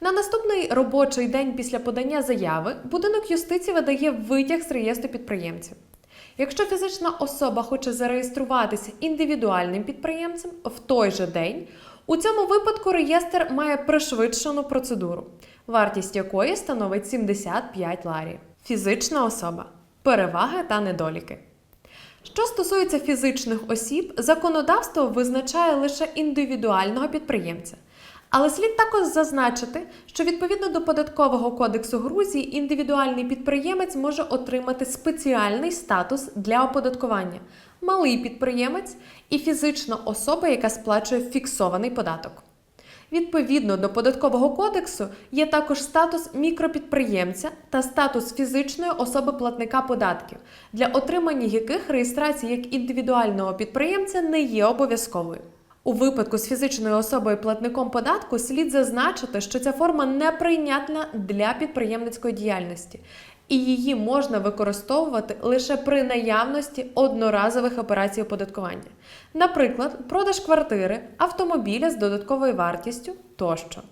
На наступний робочий день після подання заяви будинок юстиції видає витяг з реєстру підприємців. Якщо фізична особа хоче зареєструватися індивідуальним підприємцем в той же день, у цьому випадку реєстр має пришвидшену процедуру, вартість якої становить 75 ларів. Фізична особа переваги та недоліки. Що стосується фізичних осіб, законодавство визначає лише індивідуального підприємця. Але слід також зазначити, що відповідно до податкового кодексу Грузії індивідуальний підприємець може отримати спеціальний статус для оподаткування малий підприємець і фізична особа, яка сплачує фіксований податок. Відповідно до податкового кодексу є також статус мікропідприємця та статус фізичної особи платника податків, для отримання яких реєстрація як індивідуального підприємця не є обов'язковою. У випадку з фізичною особою платником податку слід зазначити, що ця форма неприйнятна для підприємницької діяльності, і її можна використовувати лише при наявності одноразових операцій оподаткування, наприклад, продаж квартири, автомобіля з додатковою вартістю тощо.